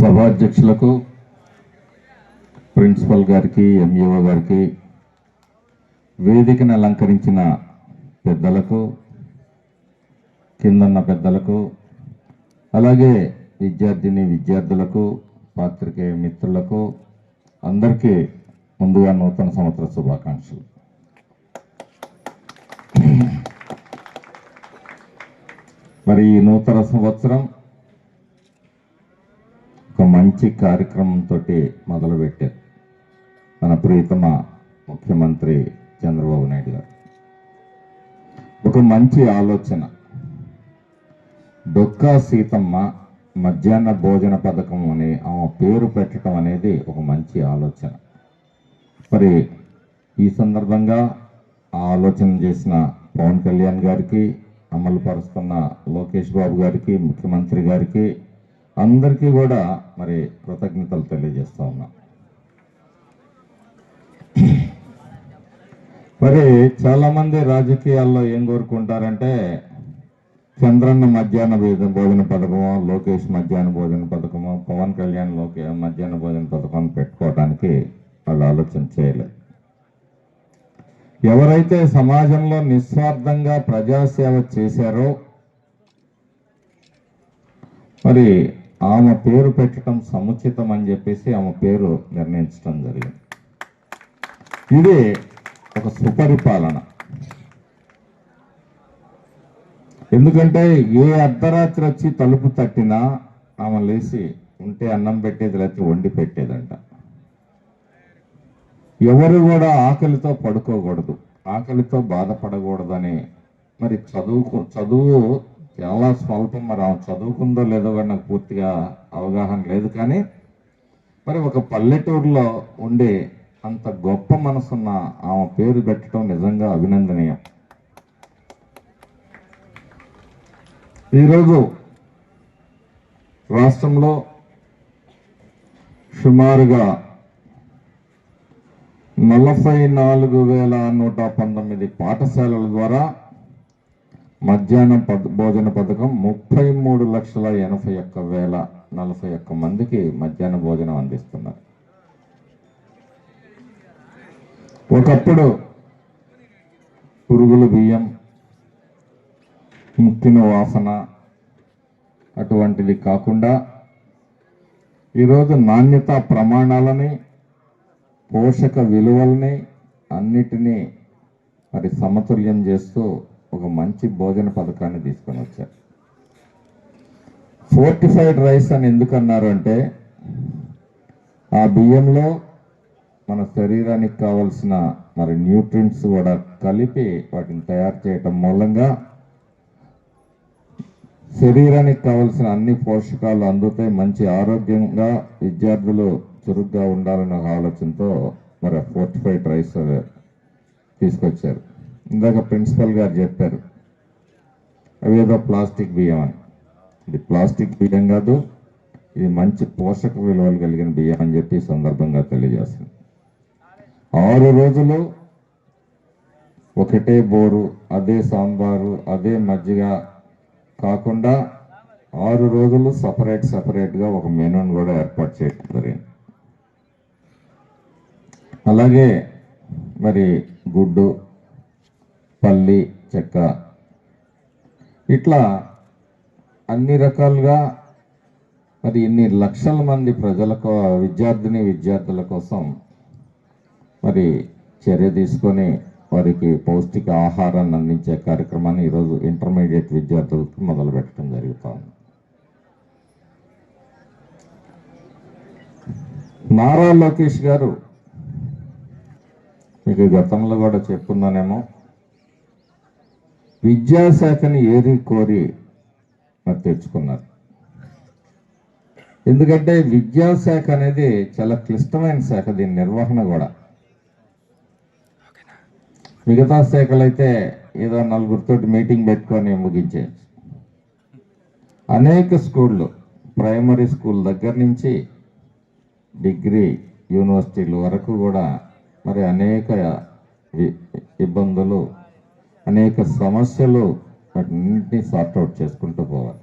సభాధ్యక్షులకు principal గారికి MEO గారికి వేదికను అలంకరించిన పెద్దలకు కిందన్న పెద్దలకు అలాగే విద్యార్థిని విద్యార్థులకు పాత్రికేయ మిత్రులకు అందరికీ ముందుగా నూతన సంవత్సర శుభాకాంక్షలు. మరి ఈ నూతన సంవత్సరం ఒక మంచి కార్యక్రమంతో మొదలుపెట్టారు మన ప్రియతమ ముఖ్యమంత్రి చంద్రబాబు నాయుడు గారు. ఒక మంచి ఆలోచన. డొక్కా సీతమ్మ మధ్యాహ్న భోజన పథకం అని ఆమె పేరు పెట్టడం అనేది ఒక మంచి ఆలోచన. మరి ఈ సందర్భంగా ఆ ఆలోచన చేసిన పవన్ కళ్యాణ్ గారికి అమలు పరుస్తున్న లోకేష్ బాబు గారికి ముఖ్యమంత్రి గారికి అందరికీ కూడా మరి కృతజ్ఞతలు తెలియజేస్తా ఉన్నా. మరి చాలామంది రాజకీయాల్లో ఏం కోరుకుంటారంటే చంద్రన్న మధ్యాహ్న భోజన భోజన పథకము లోకేష్ మధ్యాహ్న భోజన పథకము పవన్ కళ్యాణ్ లోకే మధ్యాహ్న భోజన పథకం పెట్టుకోవడానికి వాళ్ళు ఆలోచన చేయలేదు. ఎవరైతే సమాజంలో నిస్వార్థంగా ప్రజాసేవ చేశారో మరి ఆమె పేరు పెట్టడం సముచితం అని చెప్పేసి ఆమె పేరు నిర్ణయించడం జరిగింది. ఇది ఒక సుపరిపాలన. ఎందుకంటే ఏ అర్ధరాత్రి వచ్చి తలుపు తట్టినా ఆమె లేచి ఉంటే అన్నం పెట్టేది లేకపోతే వండి పెట్టేదంట. ఎవరు కూడా ఆకలితో పడుకోకూడదు. ఆకలితో బాధపడకూడదని మరి చదువుకు చదువు చాలా స్వల్పం మరి ఆమె చదువుకుందో లేదో కూడా నాకు పూర్తిగా అవగాహన లేదు. కానీ మరి ఒక పల్లెటూరులో ఉండే అంత గొప్ప మనసున్న ఆమె పేరు పెట్టడం నిజంగా అభినందనీయం. ఈరోజు రాష్ట్రంలో సుమారుగా నలభై నాలుగు వేల నూట పంతొమ్మిది పాఠశాలల ద్వారా మధ్యాహ్నం పద్ భోజన పథకం ముప్పై మూడు లక్షల ఎనభై ఒక్క వేల నలభై ఒక్క మందికి మధ్యాహ్న భోజనం అందిస్తున్నారు. ఒకప్పుడు పురుగుల బియ్యం ముక్కిన వాసన అటువంటిది కాకుండా ఈరోజు నాణ్యత ప్రమాణాలని పోషక విలువల్ని అన్నిటినీ మరి సమతుల్యం చేస్తూ ఒక మంచి భోజన పథకాన్ని తీసుకొని వచ్చారు ఫోర్టిఫైడ్ రైస్ అని ఎందుకు అన్నారు అంటే ఆ బియ్యంలో మన శరీరానికి కావలసిన మరి న్యూట్రియంట్స్ కూడా కలిపి వాటిని తయారు చేయటం మూలంగా శరీరానికి కావలసిన అన్ని పోషకాలు అందుతాయి. మంచి ఆరోగ్యంగా విద్యార్థులు చురుగ్గా ఉండాలనే ఆలోచనతో మరి ఫోర్టిఫైడ్ రైస్ తీసుకొచ్చారు. ఇందాక ప్రిన్సిపల్ గారు చెప్పారు. అవేదో ప్లాస్టిక్ బియ్యం అని. ఇది ప్లాస్టిక్ బియ్యం కాదు ఇది మంచి పోషక విలువలు కలిగిన బియ్యం అని చెప్పి సందర్భంగా తెలియజేస్తుంది ఆరు రోజులు ఒకటే బోరు అదే సాంబారు అదే మజ్జిగ కాకుండా ఆరు రోజులు సపరేట్ సపరేట్గా ఒక మెనూని కూడా ఏర్పాటు చేయడం జరిగింది. అలాగే మరి గుడ్డు పల్లి చెక్క. ఇట్లా అన్ని రకాలుగా మరి ఇన్ని లక్షల మంది ప్రజలకు విద్యార్థిని విద్యార్థుల కోసం మరి చర్య తీసుకొని వారికి పౌష్టిక ఆహారాన్ని అందించే కార్యక్రమాన్ని ఈరోజు ఇంటర్మీడియట్ విద్యార్థులకు మొదలు పెట్టడం జరుగుతుంది నారా లోకేష్ గారు మీకు గతంలో కూడా చెప్పున్నానేమో విద్యాశాఖని ఏరి కోరి మరి తెచ్చుకున్నారు? ఎందుకంటే విద్యాశాఖ అనేది చాలా క్లిష్టమైన శాఖ దీని నిర్వహణ కూడా. మిగతా శాఖలైతే ఏదో నలుగురితోటి మీటింగ్ పెట్టుకొని ముగించేయచ్చు. అనేక స్కూళ్ళు ప్రైమరీ స్కూల్ దగ్గర నుంచి డిగ్రీ యూనివర్సిటీలు వరకు కూడా మరి అనేక ఇబ్బందులు అనేక సమస్యలు వాటిన్నింటినీ సార్ట్అవుట్ చేసుకుంటూ పోవాలి.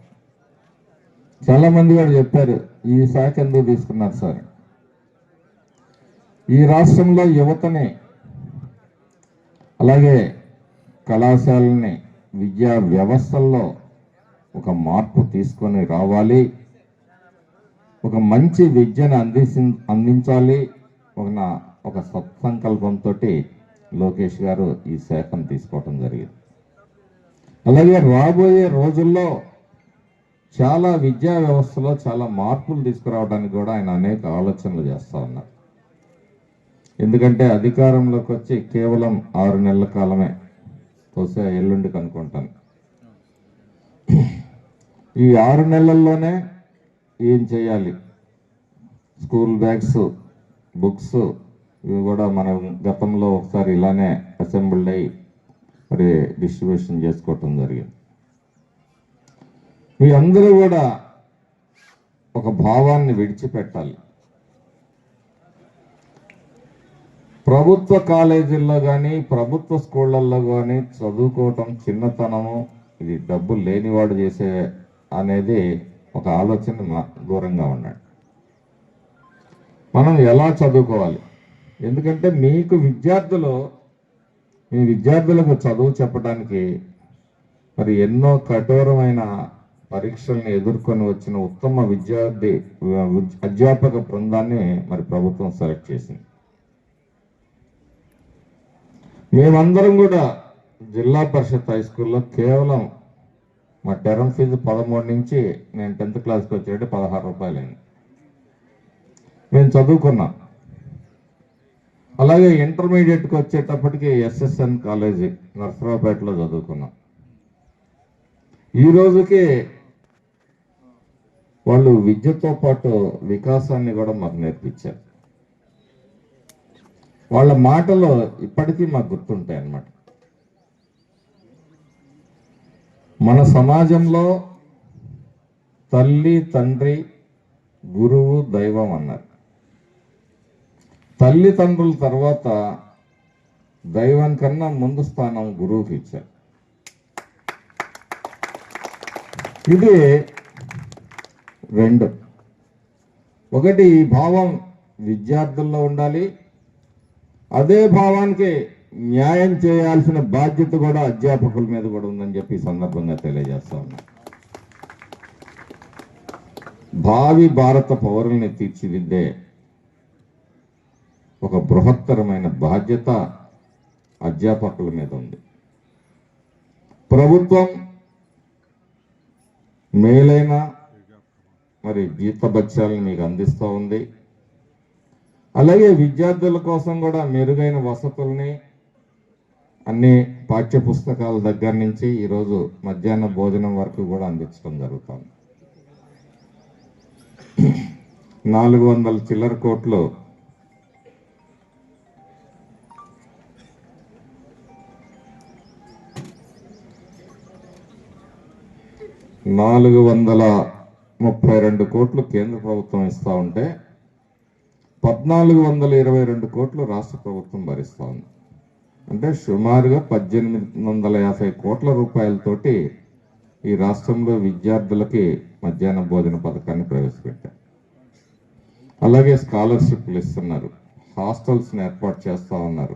చాలామంది కూడా చెప్పారు ఈ శాఖ ఎందుకు తీసుకున్నారు సార్? ఈ రాష్ట్రంలో యువతని అలాగే కళాశాలని విద్యా వ్యవస్థల్లో ఒక మార్పు తీసుకొని రావాలి. ఒక మంచి విద్యను అందించి అందించాలి. ఒక నా- ఒక సత్సంకల్పంతో లోకేష్ గారు ఈ శాఖను తీసుకోవటం జరిగింది. అలాగే రాబోయే రోజుల్లో చాలా విద్యా వ్యవస్థలో చాలా మార్పులు తీసుకురావడానికి కూడా ఆయన అనేక ఆలోచనలు చేస్తూ ఉన్నారు. ఎందుకంటే అధికారంలోకి వచ్చి కేవలం ఆరు నెలల కాలమే బహుశా ఎల్లుండికి అనుకుంటాను ఈ ఆరు నెలల్లోనే ఏం చేయాలి? స్కూల్ బ్యాగ్స్ బుక్స్ ఇవి కూడా మనం గతంలో ఒకసారి ఇలానే అసెంబ్ల్డ్ అయ్యి మరి డిస్ట్రిబ్యూషన్ చేసుకోవటం జరిగింది. మీ అందరూ కూడా ఒక భావాన్ని విడిచిపెట్టాలి. ప్రభుత్వ కాలేజీల్లో కానీ ప్రభుత్వ స్కూళ్ళల్లో కానీ చదువుకోవటం చిన్నతనము ఇది డబ్బు లేనివాడు చేసే అనేది ఒక ఆలోచన దూరంగా ఉన్నాడు మనం ఎలా చదువుకోవాలి? ఎందుకంటే మీకు విద్యార్థులు మీ విద్యార్థులకు చదువు చెప్పడానికి మరి ఎన్నో కఠోరమైన పరీక్షల్ని ఎదుర్కొని వచ్చిన ఉత్తమ విద్యార్థి అధ్యాపక బృందాన్ని మరి ప్రభుత్వం సెలెక్ట్ చేసింది. మేమందరం కూడా జిల్లా పరిషత్ హై స్కూల్లో కేవలం మా టెరమ్ ఫీజు పదమూడు నుంచి నేను టెన్త్ క్లాస్కి వచ్చేటట్టు పదహారు రూపాయలైంది. మేము చదువుకున్నాం. అలాగే ఇంటర్మీడియట్కి వచ్చేటప్పటికి ఎస్ఎస్ఎన్ కాలేజీ నర్సరావుపేటలో చదువుకున్నాం. ఈ రోజుకి వాళ్ళు విద్యతో పాటు వికాసాన్ని కూడా మాకు నేర్పించారు. వాళ్ళ మాటలు ఇప్పటికీ మాకు గుర్తుంటాయి అన్నమాట. మన సమాజంలో తల్లి తండ్రి గురువు దైవం అన్నారు. తల్లిదండ్రుల తర్వాత దైవం కన్నా ముందు స్థానం గురువుకి ఇచ్చారు. ఇది రెండు. ఒకటి ఈ భావం విద్యార్థుల్లో ఉండాలి. అదే భావానికి న్యాయం చేయాల్సిన బాధ్యత కూడా అధ్యాపకుల మీద కూడా ఉందని చెప్పి సందర్భంగా తెలియజేస్తా ఉన్నా. భావి భారత పౌరుల్ని తీర్చిదిద్దే ఒక బృహత్తరమైన బాధ్యత అధ్యాపకుల మీద ఉంది. ప్రభుత్వం మేలైన మరి జీతభత్యాలను మీకు అందిస్తూ ఉంది. అలాగే విద్యార్థుల కోసం కూడా మెరుగైన వసతుల్ని అన్ని పాఠ్య పుస్తకాల దగ్గర నుంచి ఈరోజు మధ్యాహ్న భోజనం వరకు కూడా అందించడం జరుగుతుంది. నాలుగు వందల చిల్లర కోట్లు నాలుగు వందల ముప్పై రెండు కోట్లు కేంద్ర ప్రభుత్వం ఇస్తా ఉంటే పద్నాలుగు వందల ఇరవై రెండు కోట్లు రాష్ట్ర ప్రభుత్వం భరిస్తూ ఉంది. అంటే సుమారుగా పద్దెనిమిది వందల యాభై కోట్ల రూపాయలతోటి ఈ రాష్ట్రంలో విద్యార్థులకి మధ్యాహ్న భోజన పథకాన్ని ప్రవేశపెట్టారు. అలాగే స్కాలర్షిప్లు ఇస్తున్నారు. హాస్టల్స్ని ఏర్పాటు చేస్తూ ఉన్నారు.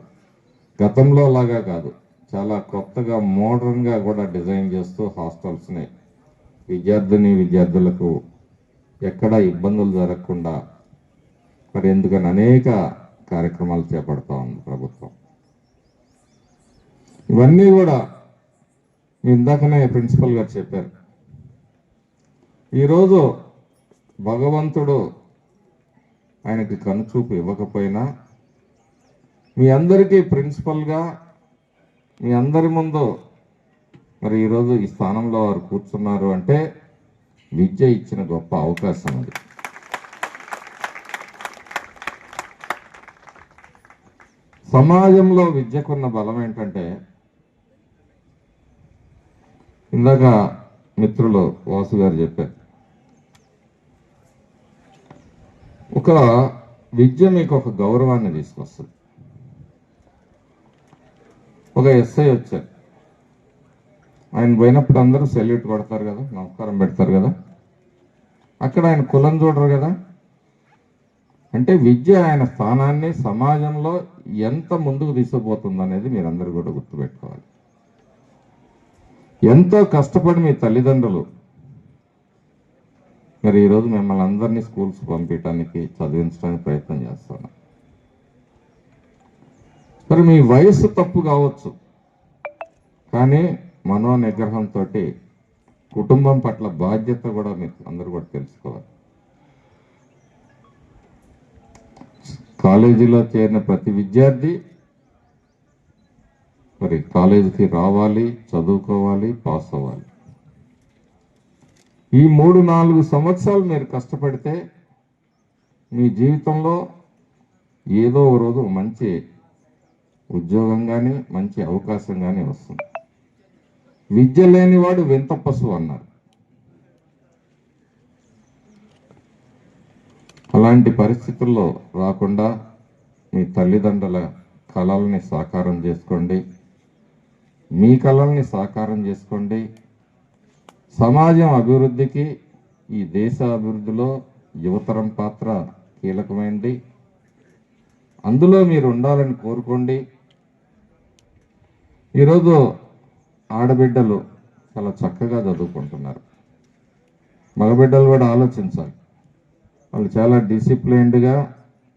గతంలో లాగా కాదు. చాలా కొత్తగా మోడర్న్గా కూడా డిజైన్ చేస్తూ హాస్టల్స్ని విద్యార్థిని విద్యార్థులకు ఎక్కడ ఇబ్బందులు జరగకుండా మరి ఎందుకని అనేక కార్యక్రమాలు చేపడతా ఉంది ప్రభుత్వం. ఇవన్నీ కూడా మీ ఇందాకనే ప్రిన్సిపల్ గారు చెప్పారు. ఈరోజు భగవంతుడు ఆయనకి కనుచూపు ఇవ్వకపోయినా మీ అందరికీ ప్రిన్సిపల్గా మీ అందరి ముందు మరి ఈరోజు ఈ స్థానంలో వారు కూర్చున్నారు అంటే విద్య ఇచ్చిన గొప్ప అవకాశం అది. సమాజంలో విద్యకున్న బలం ఏంటంటే ఇందాక మిత్రులు వాసు గారు చెప్పారు ఒక విద్య మీకు ఒక గౌరవాన్ని తీసుకొస్తుంది. ఒక ఎస్ఐ వచ్చారు. ఆయన పోయినప్పుడు అందరూ సెల్యూట్ కొడతారు కదా నమస్కారం పెడతారు కదా. అక్కడ ఆయన కులం చూడరు కదా. అంటే విద్య ఆయన స్థానాన్ని సమాజంలో ఎంత ముందుకు తీసుకుపోతుంది అనేది మీరందరూ కూడా గుర్తుపెట్టుకోవాలి. ఎంతో కష్టపడి మీ తల్లిదండ్రులు మరి ఈరోజు మిమ్మల్ని అందరినీ స్కూల్స్ పంపించడానికి చదివించడానికి ప్రయత్నం చేస్తున్నాం మరి మీ వయస్సు తప్పు కావచ్చు కానీ మనో నిగ్రహంతో కుటుంబం పట్ల బాధ్యత కూడా మీరు అందరూ కూడా తెలుసుకోవాలి. కాలేజీలో చేరిన ప్రతి విద్యార్థి మరి కాలేజీకి రావాలి చదువుకోవాలి పాస్ అవ్వాలి. ఈ మూడు నాలుగు సంవత్సరాలు మీరు కష్టపడితే మీ జీవితంలో ఏదో ఒక రోజు మంచి ఉద్యోగం కానీ మంచి అవకాశం కానీ వస్తుంది. విద్య లేనివాడు వింత పశువు అన్నారు. అలాంటి పరిస్థితుల్లో రాకుండా మీ తల్లిదండ్రుల కళల్ని సాకారం చేసుకోండి. మీ కళల్ని సాకారం చేసుకోండి. సమాజం అభివృద్ధికి ఈ దేశ అభివృద్ధిలో యువతరం పాత్ర కీలకమైంది. అందులో మీరు ఉండాలని కోరుకోండి. ఈరోజు ఆడబిడ్డలు చాలా చక్కగా చదువుకుంటున్నారు. మగబిడ్డలు కూడా ఆలోచించాలి. వాళ్ళు చాలా డిసిప్లైన్డ్గా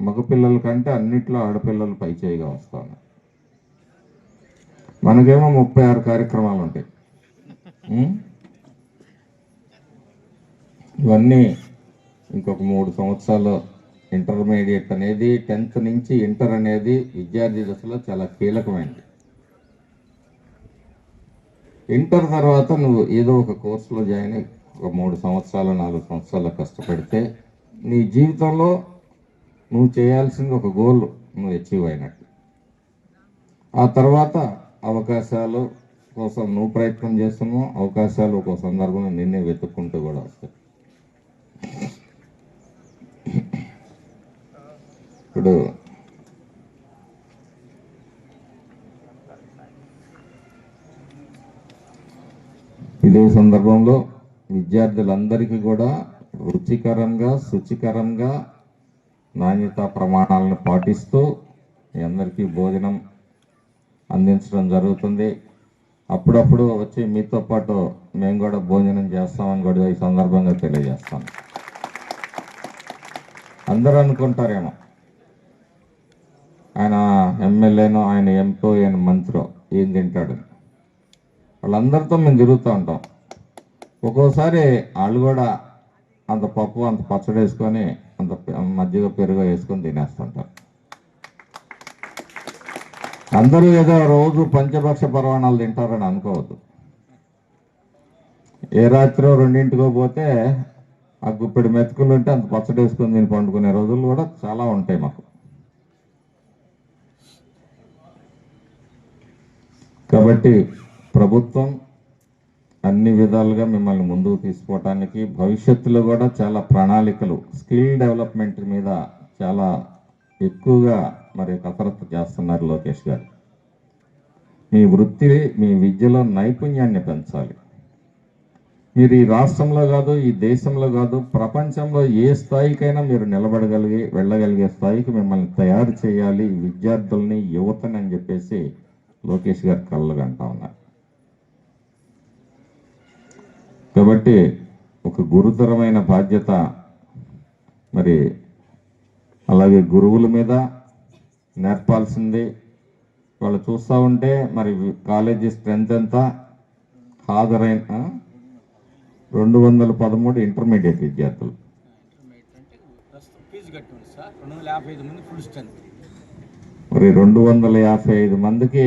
మగపిల్లల కంటే అన్నిట్లో ఆడపిల్లలు పైచేయిగా వస్తారు మనకేమో ముప్పై ఆరు కార్యక్రమాలు ఉంటాయి. ఇవన్నీ ఇంకొక మూడు సంవత్సరాలు ఇంటర్మీడియట్ అనేది టెన్త్ నుంచి ఇంటర్ అనేది విద్యార్థి దశలో చాలా కీలకమైనది. ఇంటర్ తర్వాత నువ్వు ఏదో ఒక కోర్సులో జాయిన్ అయ్యి ఒక మూడు సంవత్సరాలు నాలుగు సంవత్సరాలు కష్టపడితే నీ జీవితంలో నువ్వు చేయాల్సింది ఒక గోల్ నువ్వు అచీవ్ అయినట్టు. ఆ తర్వాత అవకాశాలు కోసం నువ్వు ప్రయత్నం చేస్తున్నావు అవకాశాలు ఒక సందర్భంలో నిన్నే వెతుక్కుంటూ కూడా వస్తాయి. ఇప్పుడు ఇదే సందర్భంలో విద్యార్థులందరికీ కూడా రుచికరంగా శుచికరంగా నాణ్యతా ప్రమాణాలను పాటిస్తూ మీ అందరికీ భోజనం అందించడం జరుగుతుంది. అప్పుడప్పుడు వచ్చి మీతో పాటు మేము కూడా భోజనం చేస్తామని కూడా ఈ సందర్భంగా తెలియజేస్తాం అందరూ అనుకుంటారేమో. ఆయన ఎమ్మెల్యేనో ఆయన ఎంపీ ఆయన మంత్రో ఏం తింటాడు వాళ్ళందరితో మేము తిరుగుతూ ఉంటాం. ఒక్కోసారి వాళ్ళు కూడా అంత పప్పు అంత పచ్చడి వేసుకొని అంత మజ్జిగ పెరుగు వేసుకొని తినేస్తుంటారు. అందరూ ఏదో రోజు పంచభక్ష పర్వాణాలు తింటారని అనుకోవద్దు. ఏ రాత్రో రెండింటికో పోతే ఆ గుప్పెడు మెతుకులు ఉంటే అంత పచ్చడి వేసుకొని తిని పండుకునే రోజులు కూడా చాలా ఉంటాయి మాకు. కాబట్టి ప్రభుత్వం అన్ని విధాలుగా మిమ్మల్ని ముందుకు తీసుకోవటానికి భవిష్యత్తులో కూడా చాలా ప్రణాళికలు స్కిల్ డెవలప్మెంట్ మీద చాలా ఎక్కువగా మరి కసరత్తు చేస్తున్నారు లోకేష్ గారు. మీ వృత్తి మీ విద్యలో నైపుణ్యాన్ని పెంచాలి. మీరు ఈ రాష్ట్రంలో కాదు ఈ దేశంలో కాదు ప్రపంచంలో ఏ స్థాయికైనా మీరు నిలబడగలిగి వెళ్ళగలిగే స్థాయికి మిమ్మల్ని తయారు చేయాలి విద్యార్థుల్ని యువతని అని చెప్పేసి లోకేష్ గారు కళ్ళు ఉన్నారు. కాబట్టి ఒక గురుతరమైన బాధ్యత మరి అలాగే గురువుల మీద నేర్పాల్సింది. వాళ్ళు చూస్తూ ఉంటే మరి కాలేజీ స్ట్రెంత్ ఎంత? హాజరైన రెండు వందల పదమూడు ఇంటర్మీడియట్ విద్యార్థులు. మరి రెండు వందల యాభై ఐదు మందికి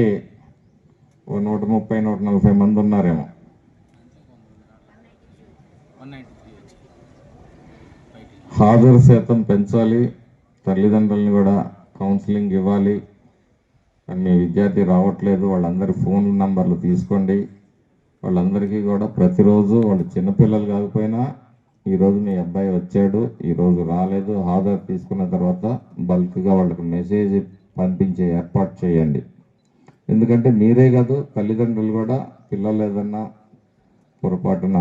ఓ నూట ముప్పై నూట నలభై మంది ఉన్నారేమో వన్ నైంటీ త్రీ వచ్చి బయటికి హాజరు శాతం పెంచాలి. తల్లిదండ్రులను కూడా కౌన్సిలింగ్ ఇవ్వాలి. మరి మీ విద్యార్థి రావట్లేదు. వాళ్ళందరి ఫోన్ నంబర్లు తీసుకోండి. వాళ్ళందరికీ కూడా ప్రతిరోజు వాళ్ళు చిన్నపిల్లలు కాకపోయినా ఈరోజు మీ అబ్బాయి వచ్చాడు. ఈరోజు రాలేదు. హాజరు తీసుకున్న తర్వాత బల్క్గా వాళ్ళకి మెసేజ్ పంపించే ఏర్పాటు చేయండి. ఎందుకంటే మీరే కాదు తల్లిదండ్రులు కూడా పిల్లలు ఏదన్నా పొరపాటున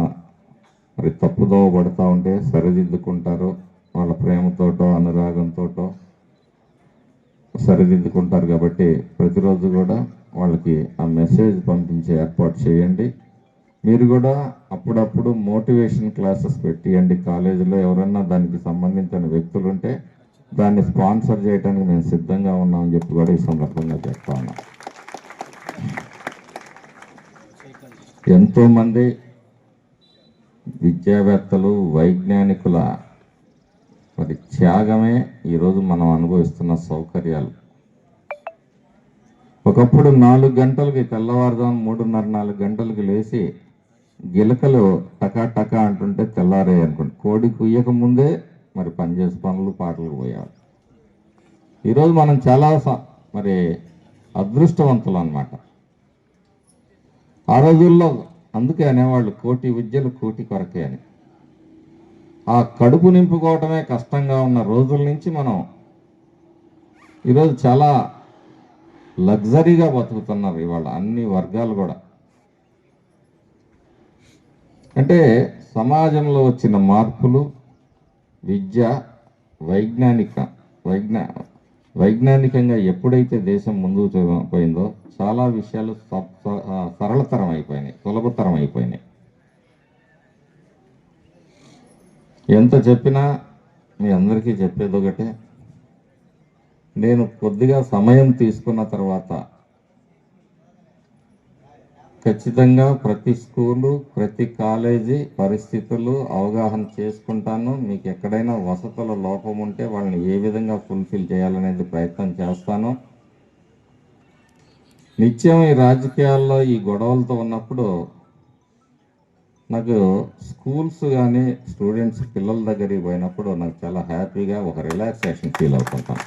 మరి తప్పుదోవ పడుతూ ఉంటే సరిదిద్దుకుంటారు. వాళ్ళ ప్రేమతోటో అనురాగంతోటో సరిదిద్దుకుంటారు కాబట్టి ప్రతిరోజు కూడా వాళ్ళకి ఆ మెసేజ్ పంపించే ఏర్పాటు చేయండి. మీరు కూడా అప్పుడప్పుడు మోటివేషన్ క్లాసెస్ పెట్టియండి. కాలేజీలో ఎవరన్నా దానికి సంబంధించిన వ్యక్తులు ఉంటే దాన్ని స్పాన్సర్ చేయడానికి మేము సిద్ధంగా ఉన్నామని చెప్పి కూడా ఈ సందర్భంగా చెప్తా ఉన్నాం. ఎంతోమంది విద్యావేత్తలు వైజ్ఞానికుల మరి త్యాగమే ఈరోజు మనం అనుభవిస్తున్న సౌకర్యాలు. ఒకప్పుడు నాలుగు గంటలకి తెల్లవారుజాము మూడున్నర నాలుగు గంటలకి లేచి గిలకలు టకా టకా అంటుంటే తెల్లారే అనుకోండి. కోడి కుయ్యక ముందే మరి పనిచేసే పనులు పాటలకు పోయేవారు ఈరోజు మనం చాలా మరి అదృష్టవంతులు అన్నమాట ఆ రోజుల్లో అందుకే అనేవాళ్ళు కోటి విద్యలు కోటి కొరకే అని. ఆ కడుపు నింపుకోవటమే కష్టంగా ఉన్న రోజుల నుంచి మనం ఈరోజు చాలా లగ్జరీగా బతుకుతున్నారు ఇవాళ అన్ని వర్గాలు కూడా. అంటే సమాజంలో వచ్చిన మార్పులు విద్య వైజ్ఞానిక వైజ్ఞా వైజ్ఞానికంగా ఎప్పుడైతే దేశం ముందుకు పోయిందో చాలా విషయాలు స- సరళతరం అయిపోయినాయి సులభతరం అయిపోయినాయి. ఎంత చెప్పినా మీ అందరికీ చెప్పేది ఒకటే. నేను కొద్దిగా సమయం తీసుకున్న తర్వాత ఖచ్చితంగా ప్రతి స్కూలు ప్రతి కాలేజీ పరిస్థితులు అవగాహన చేసుకుంటాను. మీకు ఎక్కడైనా వసతుల లోపం ఉంటే వాళ్ళని ఏ విధంగా ఫుల్ఫిల్ చేయాలనేది ప్రయత్నం చేస్తాను. నిత్యం ఈ రాజకీయాల్లో ఈ గొడవలతో ఉన్నప్పుడు నాకు స్కూల్స్ కానీ స్టూడెంట్స్ పిల్లల దగ్గరికి పోయినప్పుడు నాకు చాలా హ్యాపీగా ఒక రిలాక్సేషన్ ఫీల్ అవుతుంటాను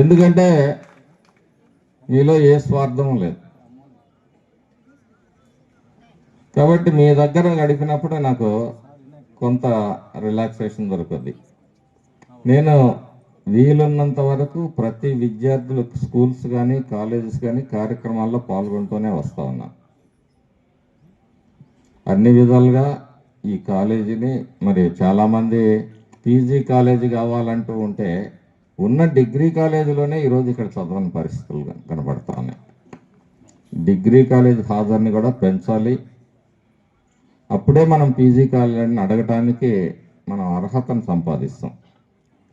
ఎందుకంటే మీలో ఏ స్వార్థం లేదు. కాబట్టి మీ దగ్గర గడిపినప్పుడు నాకు కొంత రిలాక్సేషన్ దొరుకుద్ది. నేను వీలున్నంత వరకు ప్రతి విద్యార్థులు స్కూల్స్ కానీ కాలేజెస్ కానీ కార్యక్రమాల్లో పాల్గొంటూనే వస్తా ఉన్నా. అన్ని విధాలుగా ఈ కాలేజీని మరి చాలామంది పీజీ కాలేజీ కావాలంటూ ఉంటే ఉన్న డిగ్రీ కాలేజీలోనే ఈరోజు ఇక్కడ చదవని పరిస్థితులు కనబడతా ఉన్నాయి డిగ్రీ కాలేజ్ హాజరుని కూడా పెంచాలి. అప్పుడే మనం పీజీ కాలేజీని అడగటానికి మనం అర్హతను సంపాదిస్తాం.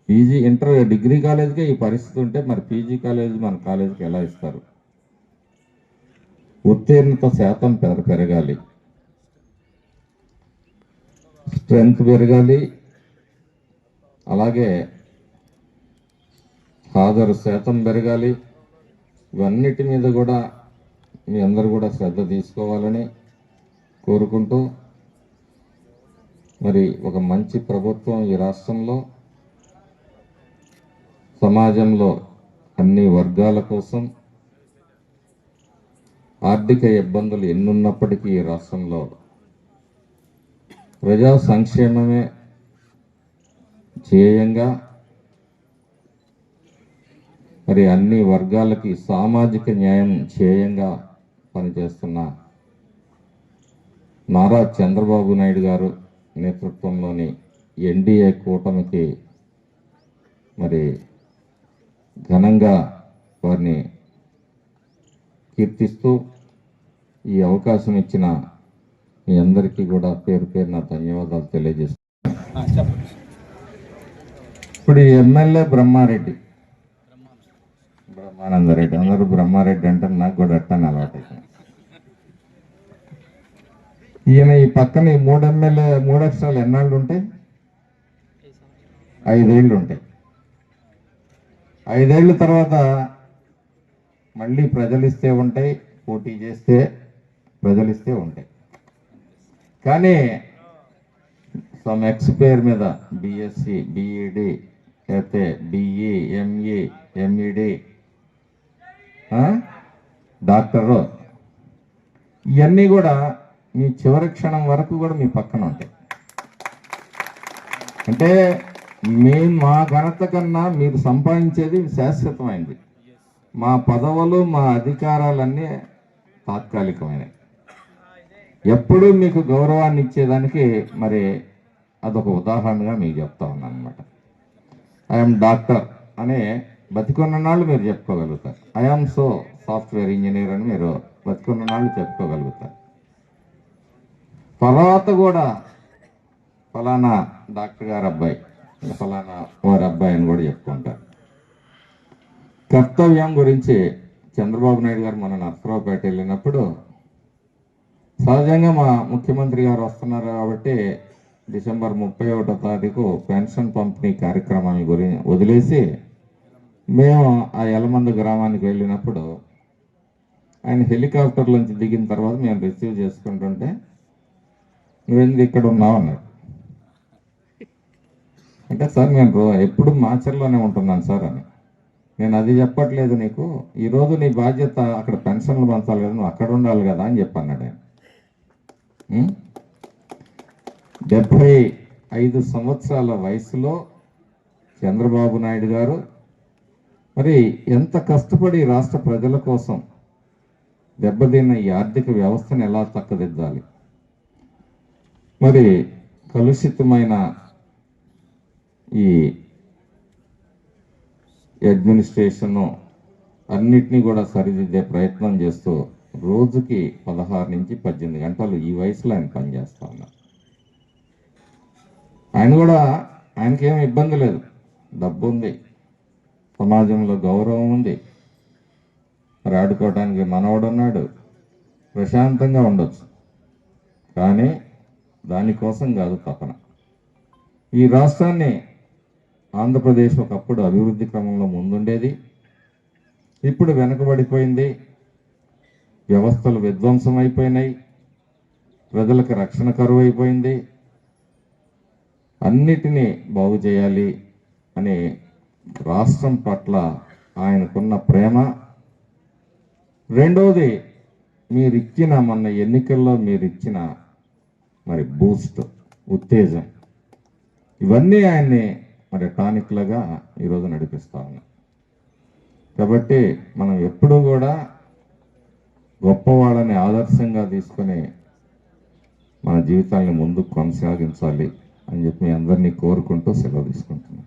పీజీ ఇంటర్ డిగ్రీ కాలేజీకే ఈ పరిస్థితి ఉంటే మరి పీజీ కాలేజ్ మన కాలేజీకి ఎలా ఇస్తారు? ఉత్తీర్ణత శాతం పెరగాలి. స్ట్రెంగ్త్ పెరగాలి. అలాగే హాజరు శాతం పెరగాలి. ఇవన్నిటి మీద కూడా మీ అందరు కూడా శ్రద్ధ తీసుకోవాలని కోరుకుంటూ మరి ఒక మంచి ప్రభుత్వం ఈ రాష్ట్రంలో సమాజంలో అన్ని వర్గాల కోసం ఆర్థిక ఇబ్బందులు ఎన్నున్నప్పటికీ ఈ రాష్ట్రంలో ప్రజా సంక్షేమమే ధ్యేయంగా మరి అన్ని వర్గాలకి సామాజిక న్యాయం ధ్యేయంగా పనిచేస్తున్న నారా చంద్రబాబు నాయుడు గారు నేతృత్వంలోని ఎన్డీఏ కూటమికి మరి ఘనంగా వారిని కీర్తిస్తూ ఈ అవకాశం ఇచ్చిన మీ అందరికీ కూడా పేరు పేరున ధన్యవాదాలు తెలియజేస్తున్నాను ఆ, చెప్పండి. ఇప్పుడు ఎమ్మెల్యే బ్రహ్మారెడ్డి. బ్రహ్మానందరెడ్డి. అందరూ బ్రహ్మారెడ్డి అంటే నాకు కూడా అట్టని అలవాటు ఈయన ఈ పక్కన ఈ మూడు ఎమ్మెల్యే మూడు అక్షరాలు ఎన్నాళ్ళు ఉంటాయి? ఐదేళ్ళు ఉంటాయి ఐదేళ్ళ తర్వాత మళ్ళీ ప్రజలు ఇస్తే ఉంటాయి పోటీ చేస్తే ప్రజలు ఇస్తే ఉంటాయి. కానీ సమ్ ఎక్స్పైర్ మీద బిఎస్సి బిఈడి లేకపోతే బిఈ ఎంఈ ఎంఈడి డాక్టరు ఇవన్నీ కూడా మీ చివరి క్షణం వరకు కూడా మీ పక్కన ఉంటాయి. అంటే మీ మా ఘనత కన్నా మీరు సంపాదించేది శాశ్వతమైనది మా పదవులు మా అధికారాలన్నీ తాత్కాలికమైనవి. ఎప్పుడూ మీకు గౌరవాన్ని ఇచ్చేదానికి మరి అదొక ఉదాహరణగా మీకు చెప్తా ఉన్నాను అనమాట ఐఎమ్ డాక్టర్ అనే బతికున్న నాళ్ళు మీరు చెప్పుకోగలుగుతారు. ఐఎమ్ సో సాఫ్ట్వేర్ ఇంజనీర్ అని మీరు బతికున్న నాళ్ళు చెప్పుకోగలుగుతారు. తర్వాత కూడా ఫలానా డాక్టర్ గారు అబ్బాయి ఫలానా వారి అబ్బాయి అని కూడా చెప్పుకుంటారు. కర్తవ్యం గురించి చంద్రబాబు నాయుడు గారు మన నర్సరావుపేట వెళ్ళినప్పుడు సహజంగా మా ముఖ్యమంత్రి గారు వస్తున్నారు కాబట్టి డిసెంబర్ ముప్పై ఒకటో తారీఖు పెన్షన్ పంపిణీ కార్యక్రమాల గురించి వదిలేసి మేము ఆ యలమంద గ్రామానికి వెళ్ళినప్పుడు ఆయన హెలికాప్టర్ నుంచి దిగిన తర్వాత మేము రిసీవ్ చేసుకుంటుంటే నువ్వెందుకు ఇక్కడ ఉన్నావు? అన్నాడు. అంటే సార్ నేను ఎప్పుడు మాచర్లోనే ఉంటున్నాను సార్ అని. నేను అది చెప్పట్లేదు నీకు. ఈరోజు నీ బాధ్యత అక్కడ పెన్షన్లు పంచాలి కదా నువ్వు అక్కడ ఉండాలి కదా అని చెప్పన్నాడు ఆయన. డెబ్భై ఐదు సంవత్సరాల వయసులో చంద్రబాబు నాయుడు గారు మరి ఎంత కష్టపడి రాష్ట్ర ప్రజల కోసం దెబ్బతిన్న ఈ ఆర్థిక వ్యవస్థను ఎలా చక్కదిద్దాలి? మరి కలుషితమైన ఈ అడ్మినిస్ట్రేషను అన్నిటినీ కూడా సరిదిద్దే ప్రయత్నం చేస్తూ రోజుకి పదహారు నుంచి పద్దెనిమిది గంటలు ఈ వయసులో ఆయన పనిచేస్తా ఉన్నారు. ఆయన కూడా ఆయనకేం ఇబ్బంది లేదు. డబ్బు ఉంది. సమాజంలో గౌరవం ఉంది. మరి ఆడుకోవడానికి ప్రశాంతంగా ఉండొచ్చు. కానీ దానికోసం కాదు తపన. ఈ రాష్ట్రాన్ని ఆంధ్రప్రదేశ్ ఒకప్పుడు అభివృద్ధి క్రమంలో ముందుండేది. ఇప్పుడు వెనుకబడిపోయింది. వ్యవస్థలు విధ్వంసం అయిపోయినాయి ప్రజలకు రక్షణ కరువు అయిపోయింది అన్నిటినీ బాగు చేయాలి అని రాష్ట్రం పట్ల ఆయనకున్న ప్రేమ. రెండవది మీరు ఇచ్చిన మొన్న ఎన్నికల్లో మీరు ఇచ్చిన మరి బూస్ట్ ఉత్తేజం. ఇవన్నీ ఆయన్ని మరి టానిక్లుగా ఈరోజు నడిపిస్తా ఉన్నాం. కాబట్టి మనం ఎప్పుడూ కూడా గొప్పవాళ్ళని ఆదర్శంగా తీసుకొని మన జీవితాన్ని ముందుకు కొనసాగించాలి అని చెప్పి మీ అందరినీ కోరుకుంటూ సెలవు తీసుకుంటున్నాను.